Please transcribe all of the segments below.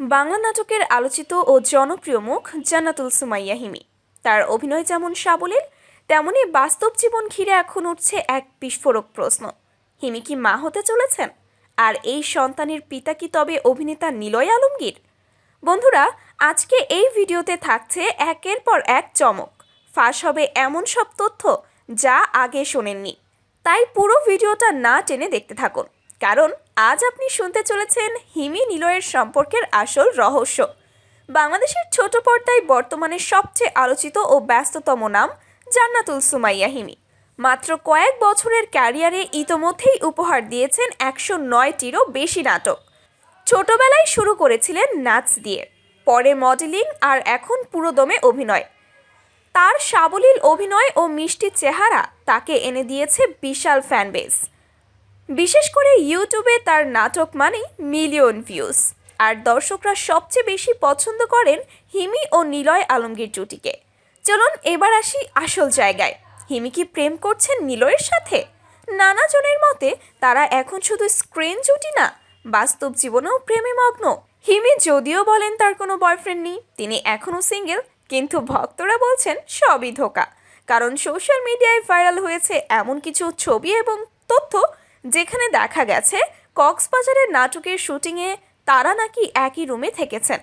বাংলা নাটকের আলোচিত ও জনপ্রিয় মুখ জান্নাতুল সুমাইয়া হিমি। তার অভিনয় যেমন সাবলীল, তেমনি বাস্তব জীবন ঘিরে এখন উঠছে এক বিস্ফোরক প্রশ্ন। হিমি কি মা হতে চলেছেন? আর এই সন্তানের পিতা কি তবে অভিনেতা নিলয় আলমগীর? বন্ধুরা, আজকে এই ভিডিওতে থাকছে একের পর এক চমক। ফাঁস হবে এমন সব তথ্য যা আগে শোনেননি। তাই পুরো ভিডিওটা না টেনে দেখতে থাকুন। কারণ আজ আপনি শুনতে চলেছেন হিমি নিলয়ের সম্পর্কের আসল রহস্য। বাংলাদেশের ছোট পর্দায় বর্তমানে সবচেয়ে আলোচিত ও ব্যস্ততম নাম জান্নাতুল সুমাইয়া হিমি। মাত্র কয়েক বছরের ক্যারিয়ারে ইতোমধ্যেই উপহার দিয়েছেন একশো নয়টিরও বেশি নাটক। ছোটবেলায় শুরু করেছিলেন নাচ দিয়ে, পরে মডেলিং আর এখন পুরোদমে অভিনয়। তার সাবলীল অভিনয় ও মিষ্টি চেহারা তাকে এনে দিয়েছে বিশাল ফ্যানবেস। বিশেষ করে ইউটিউবে তার নাটক মানে মিলিয়ন ভিউজ আর দর্শকরা সবচেয়ে বেশি পছন্দ করেন হিমি ও নিলয় আলমগীর জুটিকে। চলুন এবার আসি আসল জায়গায়। হিমি কি প্রেম করছেন নিলয়ের সাথে? নানা জনের মতে, তারা এখন শুধু স্ক্রিন জুটি না, বাস্তব জীবনেও প্রেমে মগ্ন। হিমি যদিও বলেন তার কোনো বয়ফ্রেন্ড নেই, তিনি এখনও সিঙ্গেল কিন্তু ভক্তরা বলছেন সবই ধোকা। কারণ সোশ্যাল মিডিয়ায় ভাইরাল হয়েছে এমন কিছু ছবি এবং তথ্য যেখানে দেখা গেছে কক্সবাজারের নাটকের শুটিংয়ে তারা নাকি একই রুমে থেকেছেন।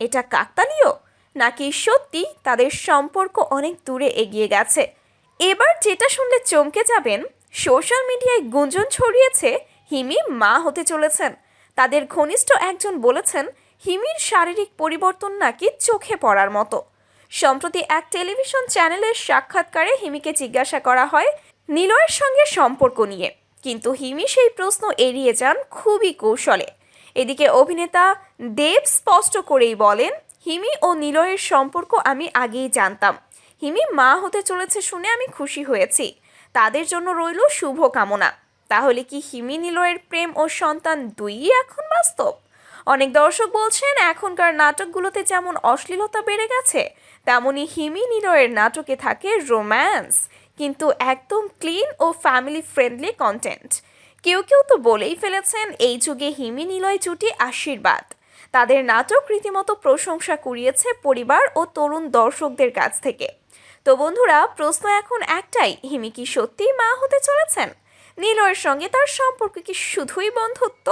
এটা কাকতালীয়? নাকি সত্যি তাদের সম্পর্ক অনেক দূরে এগিয়ে গেছে? এবার যেটা শুনলে চমকে যাবেন, সোশ্যাল মিডিয়ায় গুঞ্জন ছড়িয়েছে, হিমি মা হতে চলেছেন। তাদের ঘনিষ্ঠ একজন বলেছেন, হিমির শারীরিক পরিবর্তন নাকি চোখে পড়ার মতো। সম্প্রতি এক টেলিভিশন চ্যানেলের সাক্ষাৎকারে হিমিকে জিজ্ঞাসা করা হয়, নিলয়ের সঙ্গে সম্পর্ক নিয়ে। কিন্তু হিমি সেই প্রশ্ন এড়িয়ে যান খুবই কৌশলে। এদিকে অভিনেতা দেব স্পষ্ট করেই বলেন, হিমি ও নিলয়ের সম্পর্ক আমি আগেই জানতাম। হিমি মা হতে চলেছে শুনে আমি খুশি হয়েছি। তাদের জন্য রইল শুভ কামনা তাহলে কি হিমি, নিলয়ের প্রেম ও সন্তান দুইই এখন বাস্তব? অনেক দর্শক বলছেন, এখনকার নাটকগুলোতে যেমন অশ্লীলতা বেড়ে গেছে, তেমনি হিমি, নিলয়ের নাটকে থাকে রোম্যান্স কিন্তু একদম ক্লিন ও ফ্যামিলি ফ্রেন্ডলি কন্টেন্ট। কেউ কেউ তো বলেই ফেলেছেন, এই যুগে হিমি নিলয় জুটি আশীর্বাদ। তাদের নাটক রীতিমতো প্রশংসা কুড়িয়েছে পরিবার ও তরুণ দর্শকদের কাছ থেকে। তো বন্ধুরা, প্রশ্ন এখন একটাই, হিমি কি সত্যিই মা হতে চলেছেন? নীলয়ের সঙ্গে তার সম্পর্ক কি শুধুই বন্ধুত্ব,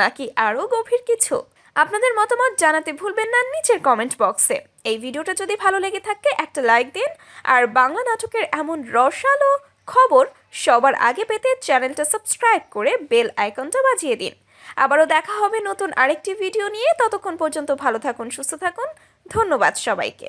নাকি আরও গভীর কিছু? আপনাদের মতামত জানাতে ভুলবেন না নিচের কমেন্ট বক্সে। এই ভিডিওটা যদি ভালো লেগে থাকে, একটা লাইক দিন আর বাংলা নাটকের এমন রসালো খবর সবার আগে পেতে চ্যানেলটা সাবস্ক্রাইব করে বেল আইকনটা বাজিয়ে দিন। আবারও দেখা হবে নতুন আরেকটি ভিডিও নিয়ে। ততক্ষণ পর্যন্ত ভালো থাকুন, সুস্থ থাকুন। ধন্যবাদ সবাইকে।